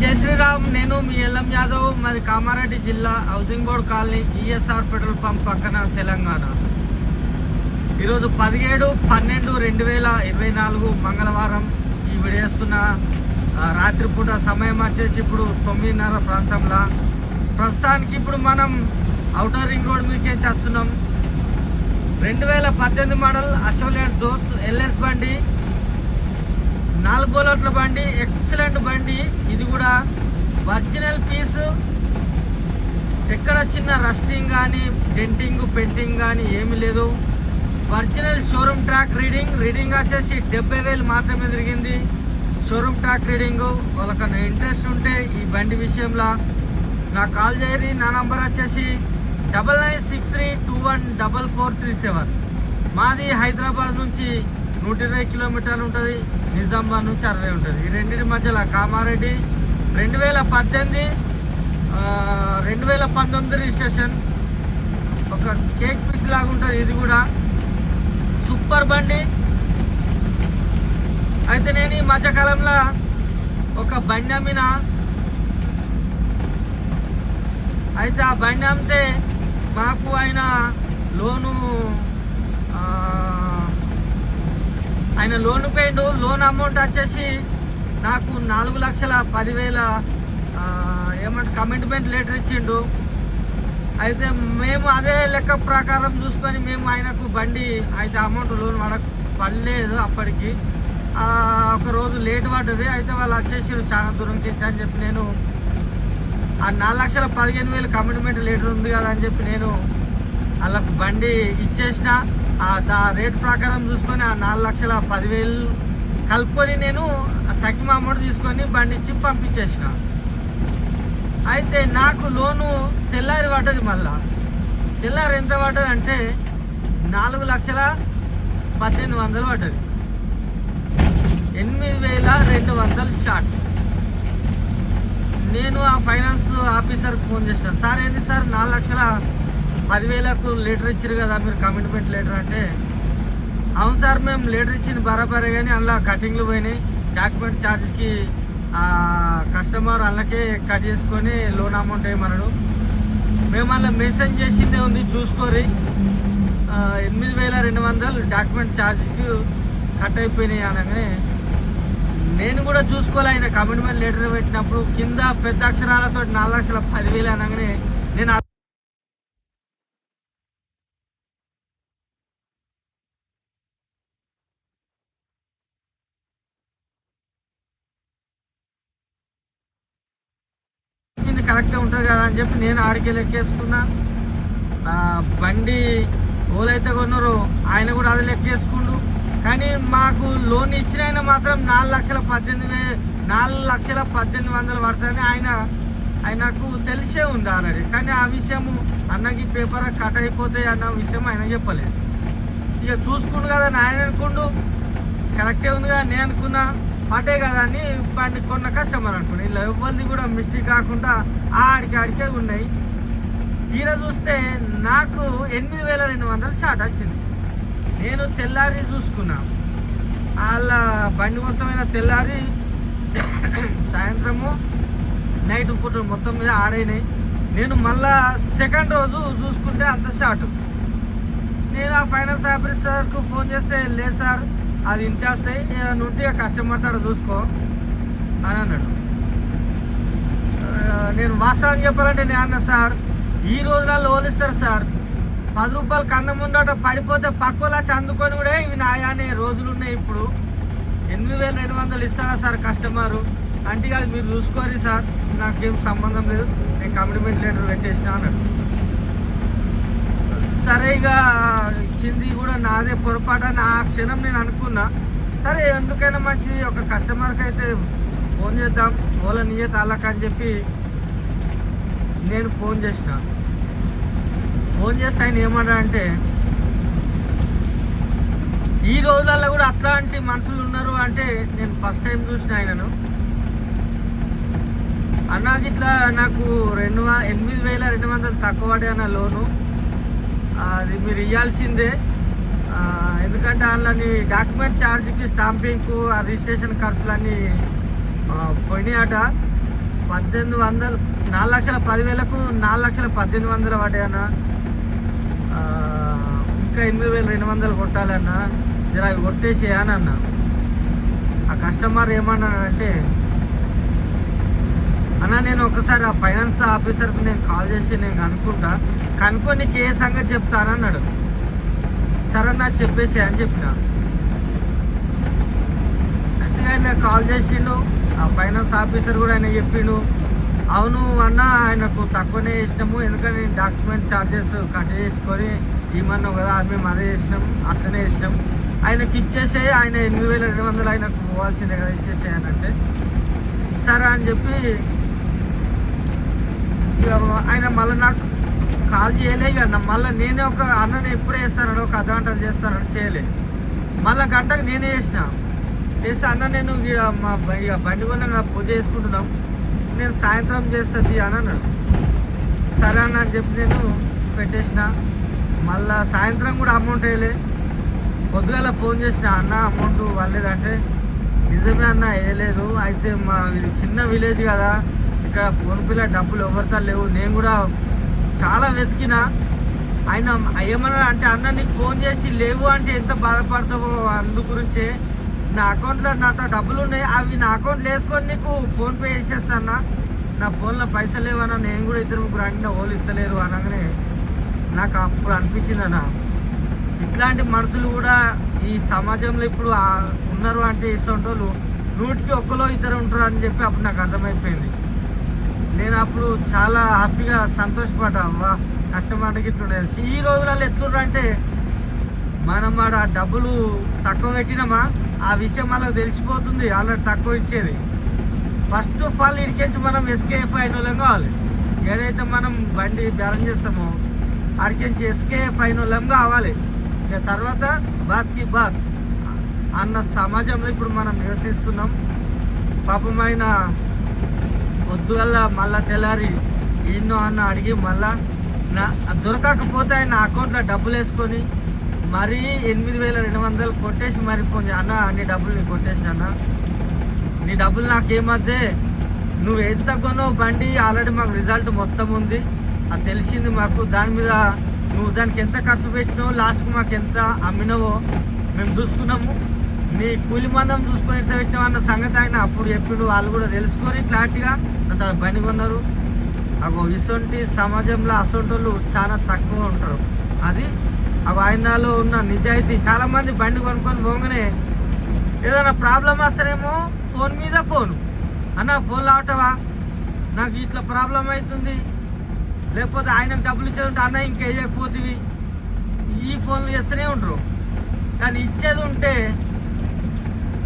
జై శ్రీరామ్ నేను మీ ఎల్ఎం యాదవ్ మాది కామారెడ్డి జిల్లా housing board colony ESR petrol pump పక్కన తెలంగాణ. ఈరోజు పదిహేడు పన్నెండు రెండు వేల ఇరవై నాలుగు మంగళవారం ఈ విడేస్తున్న రాత్రిపూట సమయం వచ్చేసి ఇప్పుడు తొమ్మిదిన్నర ప్రాంతంలో. ప్రస్తుతానికి ఇప్పుడు మనం అవుటర్ రింగ్ రోడ్ మీదకే చేస్తున్నాం. రెండు వేల పద్దెనిమిది మోడల్ అశోలేట్ దోస్త్ ఎల్ఎస్ బండి నాలుగు బోలట్ల బండి ఎక్సలెంట్ బండి. ఇది కూడా ఒరిజినల్ పీసు. ఎక్కడ చిన్న రస్టింగ్ కానీ డెంటింగ్ పెయింటింగ్ కానీ ఏమీ లేదు. Original showroom track reading. Reading వచ్చేసి డెబ్బై వేలు మాత్రమే తిరిగింది. Showroom track reading. వాళ్ళకన్నా ఇంట్రెస్ట్ ఉంటే ఈ బండి విషయంలో నాకు కాల్ చేయరి నా నంబర్ వచ్చేసి double nine six three two one double four three seven. మాది హైదరాబాద్ నుంచి నూట ఇరవై కిలోమీటర్లు ఉంటుంది నిజామాబాద్ నుంచి అరవై ఉంటుంది. ఈ రెండింటి మధ్యలో కామారెడ్డి రెండు వేల పద్దెనిమిది రెండు వేల పంతొమ్మిది రిజిస్ట్రేషన్. ఒక కేక్ పీస్ లాగా ఉంటుంది ఇది కూడా. సూపర్ బండి. అయితే నేను ఈ మధ్యకాలంలో ఒక బండి అమ్మిన. అయితే ఆ బండి అమ్మితే మాకు ఆయన లోను ఆయన లోన్ పోయిండు లోన్ అమౌంట్ వచ్చేసి నాకు నాలుగు లక్షల పదివేల ఏమంటే కమిట్మెంట్ లెటర్ ఇచ్చిండు. అయితే మేము అదే లెక్క ప్రకారం చూసుకొని మేము ఆయనకు బండి అయితే అమౌంట్ లోన్ పడ పడలేదు అప్పటికి. ఒక రోజు లేట్ పడ్డది అయితే వాళ్ళు వచ్చేసారు చాలా దూరంకి అని చెప్పి నేను ఆ నాలుగు లక్షల పదిహేను వేలు కమిట్మెంట్ లీటర్ ఉంది కదా అని చెప్పి నేను వాళ్ళకు బండి ఇచ్చేసిన. ఆ దా రేట్ ప్రకారం చూసుకొని ఆ నాలుగు లక్షల పదివేలు కలుపుకొని నేను ఆ తగ్గిమ అమౌంట్ తీసుకొని బండి ఇచ్చి పంపించేసిన. అయితే నాకు లోను తెల్లారి పడ్డది మళ్ళా. తెల్లారి ఎంత పడ్డది అంటే నాలుగు లక్షల పద్దెనిమిది వందలు పడ్డది. ఎనిమిది వేల రెండు వందలు షార్ట్. నేను ఆ ఫైనాన్స్ ఆఫీసర్కి ఫోన్ చేసిన. సార్ ఏంది సార్ నాలుగు లక్షల పదివేలకు లీటర్ ఇచ్చారు కదా మీరు కమిట్మెంట్ లీటర్ అంటే. అవును సార్ మేము లీటర్ ఇచ్చింది బరాబరే కానీ అందులో కటింగ్లు పోయినాయి. డాక్యుమెంట్ ఛార్జ్కి కస్టమర్ అందులోకే కట్ చేసుకొని లోన్ అమౌంట్ వేయమన్నాడు మేము అలా మెసేజ్ చేసిందే ఉంది చూసుకోరి ఎనిమిది వేల రెండు వందలు డాక్యుమెంట్ ఛార్జ్కి కట్ అయిపోయినాయి అనగానే నేను కూడా చూసుకోలే ఆయన కమిట్మెంట్ లెటర్ పెట్టినప్పుడు కింద పెద్ద అక్షరాలతో నాలుగు లక్షల పదివేలు అనగానే కరెక్ట్గా ఉంటుంది కదా అని చెప్పి నేను ఆడికి లెక్కేసుకున్నా. ఆ, బండి ఓలైతే కొన్నారో ఆయన కూడా అది లెక్కేసుకుండు. కానీ మాకు లోన్ ఇచ్చిన ఆయన మాత్రం నాలుగు లక్షల పద్దెనిమిది వే నాలుగు లక్షల పద్దెనిమిది వందలు పడుతుందని ఆయన ఆయనకు తెలిసే ఉంది ఆల్రెడీ. కానీ ఆ విషయము అన్నకి పేపర్ కట్ అయిపోతాయి అన్న విషయం ఆయన చెప్పలేదు. ఇక చూసుకుండు కదా అని ఆయన అనుకుండు. కరెక్టే ఉంది కదా నేను అనుకున్నా. పటే కదా అని బండి కొన్న కస్టమర్ అనుకున్నాను ఇలా ఇబ్బంది కూడా మిస్టేక్ కాకుండా ఆడికి ఆడికే ఉన్నాయి. తీరా చూస్తే నాకు ఎనిమిది వేల రెండు వందలు షార్ట్ వచ్చింది. నేను తెల్లారి చూసుకున్నా. వాళ్ళ బండి కొంచెమైన తెల్లారి సాయంత్రము నైట్ పూట మొత్తం మీద ఆడైనాయి. నేను మళ్ళా సెకండ్ రోజు చూసుకుంటే అంత షార్ట్. నేను ఆ ఫైనాన్స్ ఆఫీసర్కు ఫోన్ చేస్తే లేదు సార్ అది ఇంతేస్తాయి నేను ఏదైనా ఉంటే కస్టమర్ తాడు చూసుకో అని అన్నాడు. నేను వాస్తవం చెప్పాలంటే నేను అన్నా సార్ ఈ రోజున లోన్ ఇస్తారు సార్. పది రూపాయలు కన్నం ఉండట పడిపోతే పక్కలా చందుకొని కూడా ఇవి నాయా అనే రోజులు ఉన్నాయి ఇప్పుడు. ఎనిమిది వేల రెండు వందలు ఇస్తాడా సార్ కస్టమరు అంటే కాదు మీరు చూసుకోరు సార్. నాకేం సంబంధం లేదు. నేను కమిట్మెంట్ లెటర్ పెట్టేసిన అన్నాడు. సరే ఇక ఇచ్చింది కూడా నాదే పొరపాటు అని ఆ క్షణం నేను అనుకున్నా. సరే ఎందుకైనా మంచిది ఒక కస్టమర్కి అయితే ఫోన్ చేద్దాం ఓలా నియత అల్లక అని చెప్పి నేను ఫోన్ చేసిన. ఫోన్ చేస్తే ఆయన ఏమన్నా అంటే ఈ రోజులలో కూడా అట్లాంటి మనుషులు ఉన్నారు అంటే నేను ఫస్ట్ టైం చూసిన ఆయనను. అన్నకి ఇట్లా నాకు రెండు వ- ఎనిమిది వేల రెండు వందలు తక్కువ పడే అన్న లోను. అది మీరు ఇవ్వాల్సిందే ఎందుకంటే అందులోని డాక్యుమెంట్ ఛార్జ్కి స్టాంపింగ్కు ఆ రిజిస్ట్రేషన్ ఖర్చులన్నీ పోయినాయట. పద్దెనిమిది వందలు నాలుగు లక్షల పదివేలకు నాలుగు లక్షల పద్దెనిమిది వందలు పడ్డాయన్నా. ఇంకా ఎనిమిది వేల రెండు వందలు కొట్టాలన్నా. జర అవి కొట్టేసి ఆ కస్టమర్ ఏమన్నాడంటే అన్న నేను ఒకసారి ఆ ఫైనాన్స్ ఆఫీసర్కి నేను కాల్ చేసి నేను కనుక్కుంటా కనుక్కొని నీకు ఏ సంగతి చెప్తానన్నాడు సరే నాకు చెప్పేసి అని చెప్పిన. అయితే ఆయన కాల్ చేసిండు. ఆ ఫైనాన్స్ ఆఫీసర్ కూడా ఆయన చెప్పిండు. అవును అన్న ఆయనకు తక్కువనే ఇష్టము ఎందుకంటే నేను డాక్యుమెంట్ ఛార్జెస్ కట్ చేసుకొని ఇమ్మన్నావు కదా అది మేము అదే చేసినాము. అట్లనే ఇష్టం ఆయనకి ఇచ్చేసే ఆయన ఎనిమిది వేల రెండు వందలు ఆయనకు పోవాల్సిందే కదా ఇచ్చేసే అంటే సరే అని చెప్పి ఆయన మళ్ళీ నాకు కాల్ చేయలే ఇక మళ్ళీ నేనే ఒక అన్నని ఎప్పుడే వేస్తారో ఒక అర్ధగంటలు చేస్తానని చేయలే. మళ్ళీ గంటకు నేనే చేసిన. చేసి అన్న నేను ఇక మా ఇక బండి వల్ల నా పూజ చేసుకుంటున్నాం. నేను సాయంత్రం చేస్తుంది అన్నాను సరే అన్న అని చెప్పి నేను పెట్టేసిన. మళ్ళా సాయంత్రం కూడా అమౌంట్ వేయలే. పొద్దుగాల ఫోన్ చేసిన అన్న అమౌంట్ వాళ్ళేదంటే నిజమే అన్న వేయలేదు. అయితే మా ఇది చిన్న విలేజ్ కదా. ఇక్కడ ఫోన్పేలో డబ్బులు ఎవరితో లేవు. నేను కూడా చాలా వెతికిన. ఆయన ఏమన్నా అంటే అన్న నీకు ఫోన్ చేసి లేవు అంటే ఎంత బాధపడతావో అందు గురించే. నా అకౌంట్లో నాతో డబ్బులు ఉన్నాయి అవి నా అకౌంట్లో వేసుకొని నీకు ఫోన్పే పే నా ఫోన్లో పైసలు లేవన్నా నేను కూడా ఇద్దరు ముగ్గురు అడిగినా ఓలు ఇస్తలేరు అనగానే నాకు అప్పుడు అనిపించింది అన్న. ఇట్లాంటి మనుషులు కూడా ఈ సమాజంలో ఇప్పుడు ఉన్నారు అంటే ఇస్తుంటోళ్ళు నూటికి ఒక్కలో ఇద్దరు ఉంటారు అని చెప్పి అప్పుడు నాకు అర్థమైపోయింది. నేను అప్పుడు చాలా హ్యాపీగా సంతోషపడ్డా. వా కష్టపడకి ఇట్లుండేది ఈ రోజులలో ఎట్లుండ్రు అంటే మనం ఆడ డబ్బులు తక్కువ పెట్టినామా ఆ విషయం మనకు తెలిసిపోతుంది. ఆల్రెడీ తక్కువ ఇచ్చేది. ఫస్ట్ ఆఫ్ ఆల్ ఇడికించి మనం ఎస్కేఎఫ్ అయిన వాళ్ళం కావాలి. ఏదైతే మనం బండి బ్యాలెన్స్ చేస్తామో అడికించి ఎస్కేఎఫ్ అయిన వాళ్ళం కావాలి. ఇక తర్వాత బాత్కి బాత్. అన్న సమాజంలో ఇప్పుడు మనం నివసిస్తున్నాం. పాపమైన పొద్దుగల్ల మళ్ళా తెల్లారి ఎన్నో అన్న అడిగి మళ్ళా నా దొరకకపోతే ఆయన అకౌంట్లో డబ్బులు వేసుకొని మరీ ఎనిమిది వేల రెండు వందలు కొట్టేసి మరి ఫోన్ అన్న నీ డబ్బులు నీ కొట్టేసి అన్న. నీ డబ్బులు నాకేమద్దే నువ్వు ఎంత కొనో బండి? ఆల్రెడీ మాకు రిజల్ట్ మొత్తం ఉంది. అది తెలిసింది మాకు. దాని మీద నువ్వు దానికి ఎంత ఖర్చు పెట్టినావు? లాస్ట్కి మాకు ఎంత అమ్మినావో మేము చూసుకున్నాము. నీ కూలి మందం చూసుకొని ఇట్లా అన్న సంగతి ఆయన అప్పుడు చెప్పిండు వాళ్ళు కూడా తెలుసుకొని క్లారిటీగా అంత బండి కొన్నారు. అగో ఇసొంటి సమాజంలో అసొంటి వాళ్ళు చాలా తక్కువ ఉంటారు. అది అవి ఆయనలో ఉన్న నిజాయితీ. చాలామంది బండి కొనుక్కొని పోగానే ఏదైనా ప్రాబ్లం వస్తేనేమో ఫోన్ మీద ఫోన్. అన్న ఫోన్ లావటవా నాకు ఇట్లా ప్రాబ్లం అవుతుంది లేకపోతే ఆయనకు డబ్బులు ఇచ్చేది ఉంటే అన్న ఇంకా వేయకపోతుంది ఈ ఫోన్లు చేస్తూనే ఉంటారు కానీ ఇచ్చేది ఉంటే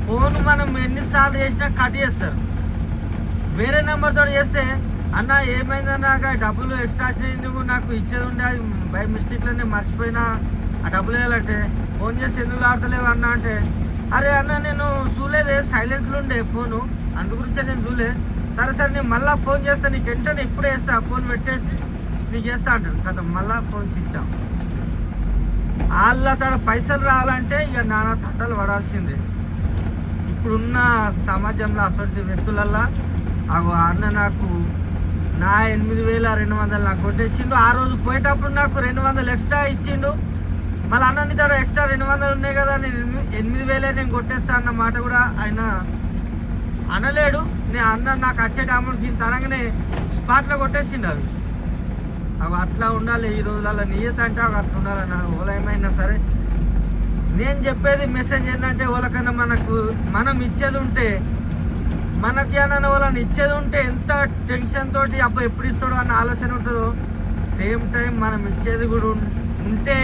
ఫోన్ మనం ఎన్నిసార్లు చేసినా కట్ చేస్తారు. వేరే నెంబర్తో చేస్తే అన్న ఏమైందన్నా? డబ్బులు ఎక్స్ట్రా వచ్చినాయి. నువ్వు నాకు ఇచ్చేది ఉండే అది బై మిస్టేక్లోనే మర్చిపోయినా. ఆ డబ్బులు వేయాలంటే ఫోన్ చేసి ఎందుకు ఆడతలేవు అన్న? అంటే అరే అన్న నేను చూలేదే సైలెన్స్లో ఉండే ఫోను. అందు గురించే నేను చూలే సరే సరే నేను మళ్ళీ ఫోన్ చేస్తా. నీకు వెంటనే ఇప్పుడే వేస్తా ఆ ఫోన్ పెట్టేసి నీకు చేస్తా అంటాడు. కదా మళ్ళీ ఫోన్ స్విచ్ ఆఫ్. వాళ్ళ తడ పైసలు రావాలంటే ఇక నానా తట్టలు పడాల్సిందే. ఇప్పుడున్న సమాజంలో అసలు వ్యక్తులల్లా అగో అన్న నాకు నా ఎనిమిది వేల రెండు వందలు నాకు కొట్టేసిండు. ఆ రోజు పోయేటప్పుడు నాకు రెండు వందలు ఎక్స్ట్రా ఇచ్చిండు. మళ్ళీ అన్నని తడ ఎక్స్ట్రా రెండు వందలు ఉన్నాయి కదా నేను ఎనిమిది- ఎనిమిది వేలే నేను కొట్టేస్తా అన్న మాట కూడా ఆయన అనలేడు. నేను అన్న నాకు వచ్చేట అమౌంట్ దీని తనగానే స్పాట్లో కొట్టేసిండు అవి. అవి అట్లా ఉండాలి ఈ రోజులలో నియత అంటే అట్లా ఉండాలన్న ఓలా ఏమైనా సరే. నేను చెప్పేది మెసేజ్ ఏంటంటే వాళ్ళకన్నా మనకు మనం ఇచ్చేది ఉంటే మనకి ఏమన్నా వాళ్ళని ఇచ్చేది ఉంటే ఎంత టెన్షన్ తోటి అబ్బా ఎప్పుడు ఇస్తాడో అన్న ఆలోచన ఉంటుందో సేమ్ టైం మనం ఇచ్చేది కూడా ఉంటే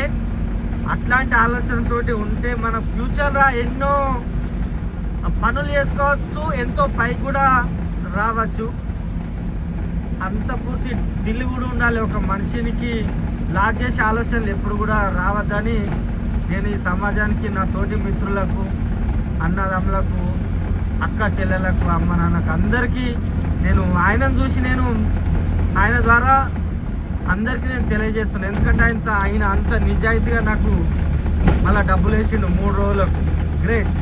అట్లాంటి ఆలోచనతోటి ఉంటే మన ఫ్యూచర్లో ఎన్నో పనులు చేసుకోవచ్చు ఎంతో పైకి కూడా రావచ్చు. అంత పూర్తి దిల్లు కూడా ఉండాలి ఒక మనిషినికి లాగ్ చేసే ఆలోచనలు ఎప్పుడు కూడా రావద్దని నేను ఈ సమాజానికి నా తోటి మిత్రులకు అన్నదమ్ములకు అక్క చెల్లెలకు అమ్మ నాన్నకు అందరికీ నేను ఆయనను చూసి నేను ఆయన ద్వారా అందరికీ నేను తెలియజేస్తున్నాను. ఎందుకంటే ఆయన ఆయన అంత నిజాయితీగా నాకు మళ్ళీ డబ్బులు వేసిండు మూడు రోజులకు. గ్రేట్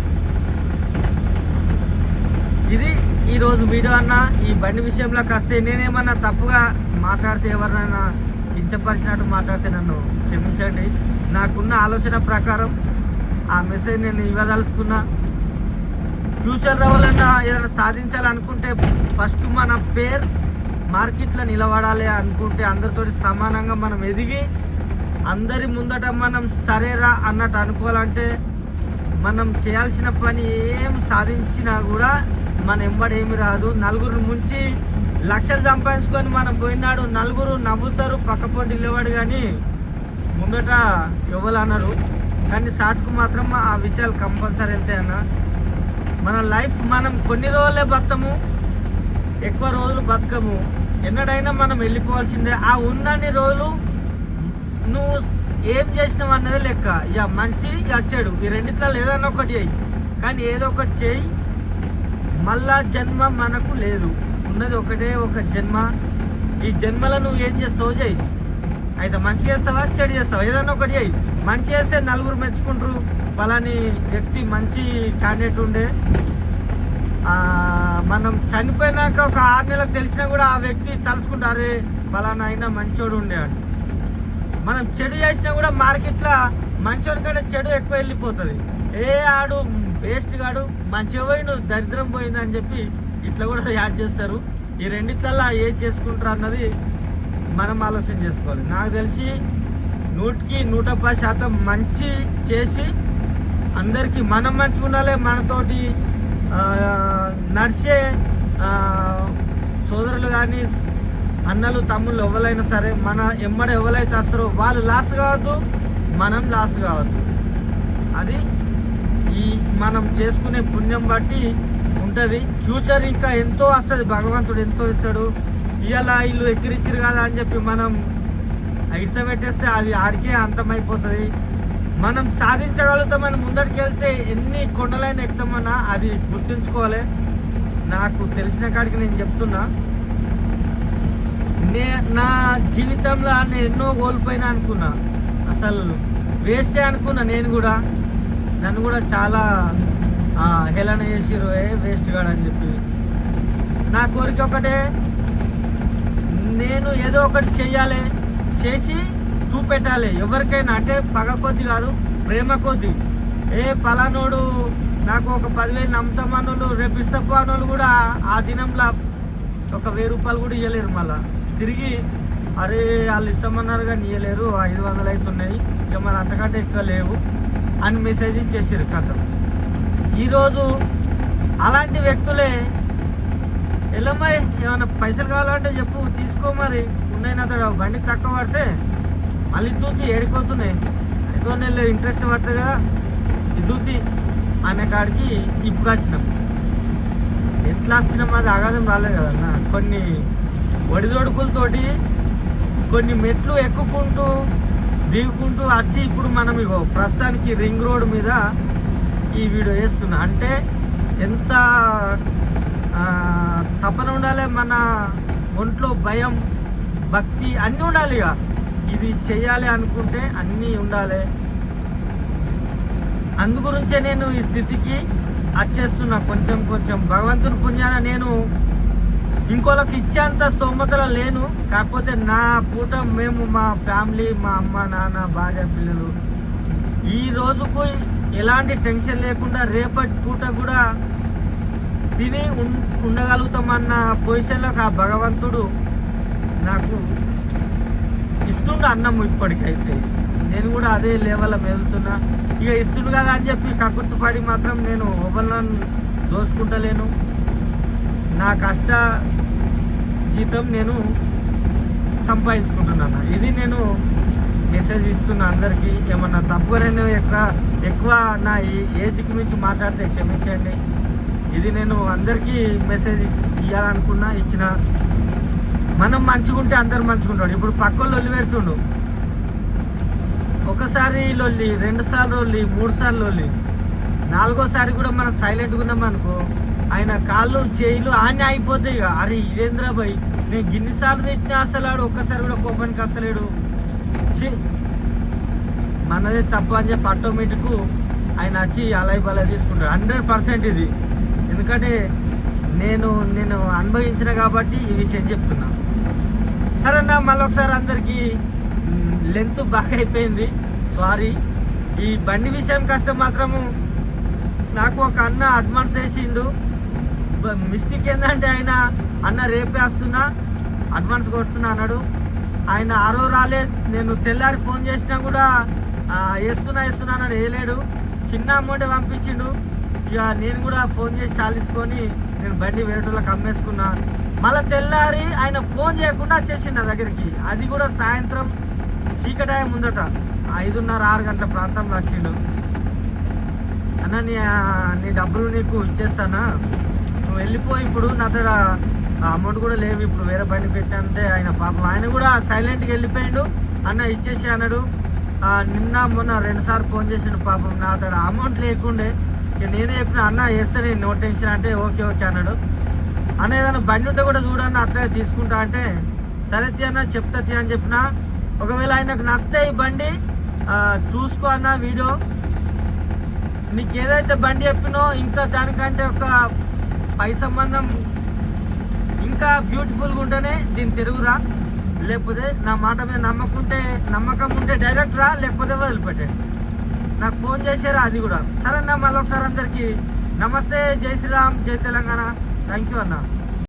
ఇది ఈరోజు వీడియో అన్న. ఈ బండి విషయంలోకి వస్తే నేనేమన్నా తప్పుగా మాట్లాడితే ఎవరినైనా కించపరిచినట్టు మాట్లాడితే నన్ను క్షమించండి. నాకున్న ఆలోచన ప్రకారం ఆ మెసేజ్ నేను ఇవ్వదలుచుకున్నా. ఫ్యూచర్ రావాలన్నా ఏదైనా సాధించాలనుకుంటే ఫస్ట్ మన పేరు మార్కెట్లో నిలబడాలి అనుకుంటే అందరితో సమానంగా మనం ఎదిగి అందరి ముందట మనం సరేరా అన్నట్టు అనుకోవాలంటే మనం చేయాల్సిన పని ఏం సాధించినా కూడా మన ఎంబడేమి రాదు. నలుగురు ముంచి లక్షలు సంపాదించుకొని మనం పోయినాడు నలుగురు నవ్వుతారు పక్కపొంటి నిలబడి కానీ ముందట ఎవరు అన్నారు? కానీ షార్ట్కు మాత్రం ఆ విషయాలు కంపల్సరీ వెళ్తాయి అన్న. మన లైఫ్ మనం కొన్ని రోజులే బతము ఎక్కువ రోజులు బతకము. ఎన్నడైనా మనం వెళ్ళిపోవాల్సిందే. ఆ ఉన్నన్ని రోజులు నువ్వు ఏం చేసినావు అన్నది లెక్క. ఇక మంచి ఇక చెడు. ఈ రెండిట్లో ఏదైనా ఒకటి చేయి కానీ ఏదో ఒకటి చేయి మళ్ళా జన్మ మనకు లేదు. ఉన్నది ఒకటే ఒక జన్మ. ఈ జన్మలో నువ్వు ఏం చేస్తావు చేయి అయితే మంచి చేస్తావా? చెడు చేస్తావా? ఏదన్నా ఒకటి అయ్యి మంచి చేస్తే నలుగురు మెచ్చుకుంటారు. పలాని వ్యక్తి మంచి క్యాండిడేట్ ఉండే. మనం చనిపోయినాక ఒక ఆరు నెలలకు తెలిసినా కూడా ఆ వ్యక్తి తలుసుకుంటారే పలానా అయినా మంచోడు ఉండేవాడు మనం చెడు చేసినా కూడా మార్కెట్లో మంచోడి కంటే చెడు ఎక్కువ వెళ్ళిపోతుంది. ఏ ఆడు వేస్ట్ కాడు మంచిగా పోయిండు దరిద్రం పోయిందని చెప్పి ఇట్లా కూడా యాడ్ చేస్తారు. ఈ రెండిట్లల్లో ఏది చేసుకుంటారు అన్నది మనం ఆలోచన చేసుకోవాలి. నాకు తెలిసి నూటికి నూట పది శాతం మంచి చేసి అందరికీ మనం మంచిగా ఉండాలి మనతోటి నడిచే సోదరులు కానీ అన్నలు తమ్ముళ్ళు ఎవరైనా సరే మన ఎమ్మడ ఎవరైతే వస్తారో వాళ్ళు లాస్ కావద్దు మనం లాస్ కావద్దు. అది ఈ మనం చేసుకునే పుణ్యం బట్టి ఉంటుంది. ఫ్యూచర్ ఇంకా ఎంతో వస్తుంది. భగవంతుడు ఎంతో ఇస్తాడు. ఇవాళ ఇల్లు ఎక్కిరిచ్చారు కదా అని చెప్పి మనం ఐస పెట్టేస్తే అది ఆడికే అంతమైపోతుంది. మనం సాధించగలుగుతామని ముందరికి వెళ్తే ఎన్ని కొండలైనా ఎక్కుతామన్నా అది గుర్తుంచుకోవాలి. నాకు తెలిసిన కాడికి నేను చెప్తున్నా. నే నా జీవితంలో నేను ఎన్నో కోల్పోయినా అనుకున్నా. అసలు వేస్టే అనుకున్నా నేను కూడా. నన్ను కూడా చాలా హేళన చేసిరు ఏ వేస్ట్ కాడని అని చెప్పి. నా కోరిక ఒకటే నేను ఏదో ఒకటి చేయాలి చేసి చూపెట్టాలి. ఎవరికైనా అంటే పగ కొద్ది కాదు ప్రేమ కొద్ది. ఏ పలానోడు నాకు ఒక పదివేలు నమ్ముతామన్నోళ్ళు రేపు ఇస్తపో అన్నోళ్ళు కూడా ఆ దినంలో ఒక వెయ్యి రూపాయలు కూడా ఇవ్వలేరు మళ్ళా. తిరిగి అరే వాళ్ళు ఇస్తామన్నారు కానీ ఇవ్వలేరు ఐదు వందలు అవుతున్నాయి ఇక మరి అంతకంటే ఎక్కువ లేవు అని మెసేజ్ ఇచ్చేసారు కథ. ఈరోజు అలాంటి వ్యక్తులే ఎల్లమ్మాయి ఏమైనా పైసలు కావాలంటే చెప్పు తీసుకో మరి. ఉన్నాయి నా బండి తక్కువ పడితే మళ్ళీ దూతి ఏడిపోతున్నాయి. ఐదో నెలలో ఇంట్రెస్ట్ పడుతుంది కదా. ఈ దూతి అనే కాడికి ఇప్పుడు వచ్చినాం. ఎట్లా వచ్చినాం అది అగాధం రాలేదు కదన్న కొన్ని ఒడిదొడుకులతోటి కొన్ని మెట్లు ఎక్కుకుంటూ దిగుకుంటూ వచ్చి ఇప్పుడు మనం ఇగో ప్రస్తుతానికి రింగ్ రోడ్ మీద ఈ వీడియో వేస్తున్నా అంటే ఎంత తపన ఉండాలి మన ఒంట్లో భయం భక్తి అన్నీ ఉండాలి ఇక. ఇది చేయాలి అనుకుంటే అన్నీ ఉండాలి. అందు గురించే నేను ఈ స్థితికి వచ్చేస్తున్నా. కొంచెం కొంచెం భగవంతుని పుణ్యాన నేను ఇంకోళ్ళకి ఇచ్చేంత స్తోమతలో లేను. కాకపోతే నా పూట మేము మా ఫ్యామిలీ మా అమ్మ నాన్న భార్య పిల్లలు ఈ రోజుకు ఎలాంటి టెన్షన్ లేకుండా రేపటి పూట కూడా తిని ఉండగలుగుతామన్న పొజిషన్లోకి ఆ భగవంతుడు నాకు ఇస్తుండ అన్నం ఇప్పటికైతే. నేను కూడా అదే లెవెల్ మెదులుతున్నా ఇక ఇస్తుండు కదా అని చెప్పి కక్కుర్తిపడి మాత్రం నేను ఎవరిని దోచుకుంటలేను. నా కష్ట జీతం నేను సంపాదించుకుంటున్నాను. ఇది నేను మెసేజ్ ఇస్తున్న అందరికీ. ఏమన్నా తప్పుగా నేను ఎక్కువ ఎక్కువ నా ఏజ్కి మించి మాట్లాడితే క్షమించండి. ఇది నేను అందరికీ మెసేజ్ ఇచ్చి ఇవ్వాలనుకున్నా ఇచ్చిన. మనం మంచుకుంటే అందరు మంచుకుంటాడు ఇప్పుడు పక్కన లొల్లి పెడుతుండు. ఒకసారి లొల్లి రెండు సార్లు లొల్లి మూడు సార్లు లొల్లి. నాలుగోసారి కూడా మనం సైలెంట్గా ఉన్నాం అనుకో ఆయన కాళ్ళు చేయిలు ఆనే అయిపోతాయి ఇక. అరే ఇదేంద్రా భయ్ నేను గిన్నిసార్లు తిట్టినా అసలు ఆడు ఒక్కసారి కూడా కోపానికి అసలేడు. ఛీ! మనదే తప్పు అని చెప్పి ఆటోమేటిక్ ఆయన వచ్చి అలాయి బలాయి తీసుకుంటాడు హండ్రెడ్ పర్సెంట్ ఇది. ఎందుకంటే నేను నేను అనుభవించిన కాబట్టి ఈ విషయం చెప్తున్నా. సరే అన్న మళ్ళీ ఒకసారి అందరికీ లెంత్ బాగా అయిపోయింది. సారీ ఈ బండి విషయానికి వస్తే మాత్రము నాకు ఒక అన్న అడ్వాన్స్ వేసిండు. మిస్టేక్ ఏంటంటే ఆయన అన్న రేపే వస్తున్నా అడ్వాన్స్ కొడుతున్నా అన్నాడు. ఆయన ఆరో రాలే నేను తెల్లారి ఫోన్ చేసినా కూడా వేస్తున్నా వేస్తున్నా అన్నాడు వేయలేడు. చిన్న అమౌంట్ పంపించిండు. ఇక నేను కూడా ఫోన్ చేసి చాలించుకొని నేను బండి వేరేటోళ్ళకి అమ్మేసుకున్నా. మళ్ళీ తెల్లారి ఆయన ఫోన్ చేయకుండా వచ్చేసిండు నా దగ్గరికి. అది కూడా సాయంత్రం చీకటాయ ముందట ఐదున్నర ఆరు గంటల ప్రాంతంలో వచ్చిండు. అన్న నీ నీ డబ్బులు నీకు ఇచ్చేస్తానా? నువ్వు వెళ్ళిపోయి ఇప్పుడు నా దగ్గర అమౌంట్ కూడా లేవు. ఇప్పుడు వేరే బండి పెట్టానంటే ఆయన పాపం. ఆయన కూడా సైలెంట్గా వెళ్ళిపోయాడు. అన్న ఇచ్చేసి అన్నాడు. నిన్న మొన్న రెండుసార్లు ఫోన్ చేసిండు పాపం. నా అతడు అమౌంట్ లేకుండే నేనే చెప్పిన అన్న వేస్తే నేను నో టెన్షన్ అంటే ఓకే ఓకే అన్నాడు. అన్న ఏదైనా బండి ఉంటే కూడా చూడన్న అట్లే తీసుకుంటా అంటే సరే తీ అన్న చెప్తా తీ అని చెప్పిన. ఒకవేళ ఆయనకు నస్తే ఈ బండి చూసుకో అన్న వీడియో. నీకు ఏదైతే బండి చెప్పినో ఇంకా దానికంటే ఒక పై సంబంధం ఇంకా బ్యూటిఫుల్గా ఉంటేనే దీన్ని తిరుగురా లేకపోతే నా మాట మీద నమ్మకుంటే నమ్మకం ఉంటే డైరెక్ట్ రా లేకపోతే వదిలిపెట్టండి నాకు ఫోన్ చేశారా? అది కూడా. సరే అన్న మళ్ళీ ఒకసారి అందరికీ నమస్తే జై శ్రీరామ్ జై తెలంగాణ. థ్యాంక్ యూ అన్నా.